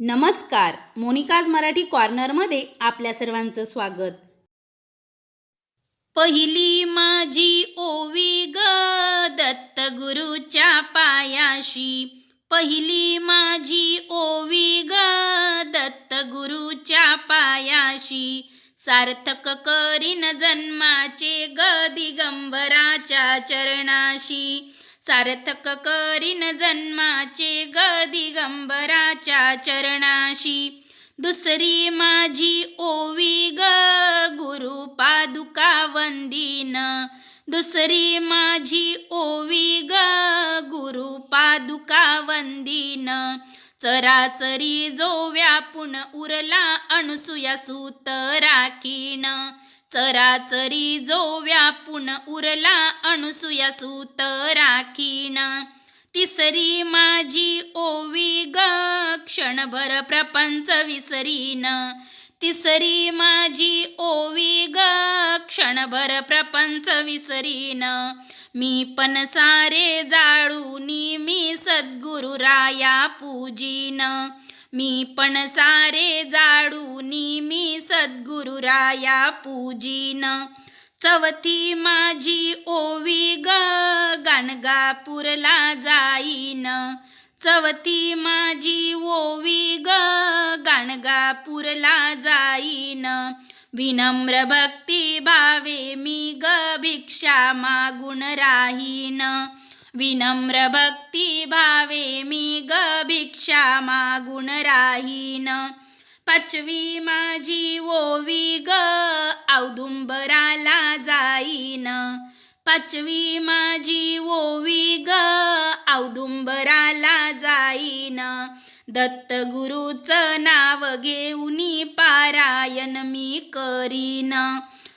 नमस्कार मोनिकाज मराठी कॉर्नरमध्ये आपल्या सर्वांचं स्वागत. पहिली माझी ओवी ग दत्त गुरुच्या पायाशी. पहिली माझी ओवी ग दत्त गुरुच्या पायाशी. सार्थक करीन जन्माचे ग दिगंबराच्या चरणाशी. सार्थक करीन जन्माचे ग दिगंबराच्या चरणाशी. दुसरी माझी ओवी ग गुरु पादुका वंदीन. दुसरी माझी ओवी ग गुरु पादुका वंदीन. चराचरी जो व्यापून उरला अणसुया सूत राखीण चराचरी जो व्यापून उरला अणसुया सूत राखीण. तिसरी माझी ओवी ग क्षणभर प्रपंच विसरीन. तिसरी माझी ओवी ग क्षणभर प्रपंच विसरीन. मी पण सारे जाळूनी मी सद्गुरु राया पूजीन. मी पण सारे जाडूनी मी सद्गुरु राया पूजीन. चवथी माझी ओवी ग गाणगापूरला जाईन. चवथी माझी ओवी ग गाणगापूरला जाईन. विनम्र भक्ती भावे मी ग भिक्षा मागून राहीन. विनम्र भक्ती भावे मी ग भिक्षा मागून राहीन पाचवी माझी ओवी ग औदुंबराला जाईन। पाचवी माझी ओवी ग औदुंबराला जाईन। दत्तगुरूचं नाव घेऊनी पारायण मी करीन।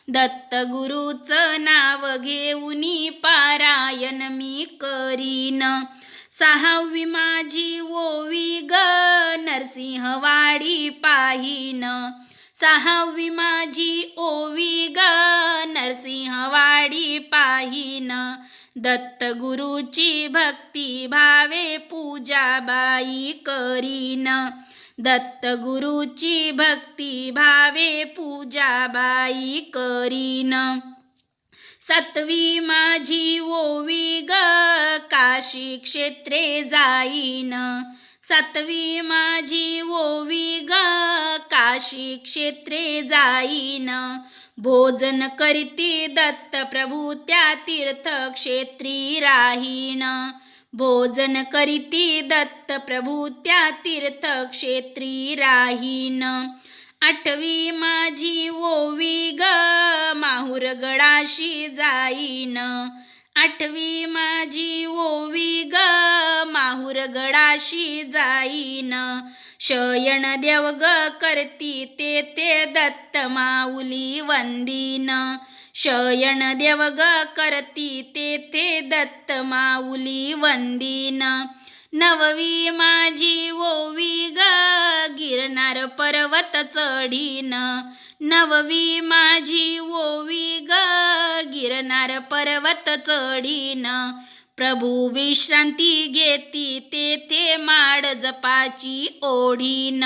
दत्तगुरूचं नाव घेऊनी पारायण मी करीन. सहावी माझी ओवी ग नरसिंहवाडी पाहीन. सहावी माझी ओवी ग नरसिंहवाडी पाहीन. दत्तगुरूची भक्ती भावे पूजाबाई करीन. दत्तगुरूची भक्ती भावे पूजाबाई करीन. सातवी माझी ओवी ग काशी क्षेत्रे जाईन. सातवी माझी ओवी ग काशी क्षेत्रे जाईन. भोजन करीती दत्त प्रभू त्या तीर्थक्षेत्री राहीन. भोजन करीती दत्त प्रभू त्या तीर्थक्षेत्री राहीन. आठवी माझी ओवी ग माहुरगडाशी जाईन. आठवी माझी ओवी ग माहुरगडाशी जाईन. शयन देव ग करती तेथे दत्त माऊली वंदीन. शयन देव ग करती तेथे दत्त माऊली वंदीन. नववी माझी ओवी ग गिरनार पर्वत चढीन. नववी माझी ओवी ग गिरनार पर्वत चढीन. प्रभू विश्रांती घेती तेथे माड जपाची ओढीन.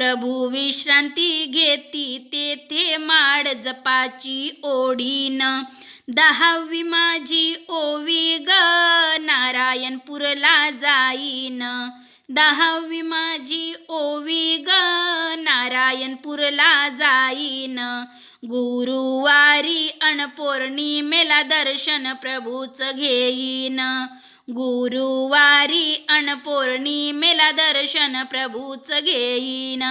प्रभू विश्रांती घेती तेथे माड जपाची ओढीन. दहावी माझी ओवी ग नारायणपूरला जाईन. दहावी माझी ओवी ग नारायणपूरला जाईन. गुरुवारी अणपौर्णिमेला दर्शन प्रभूच घेईन. गुरुवारी अणपौर्णिमेला दर्शन प्रभूच घेईन.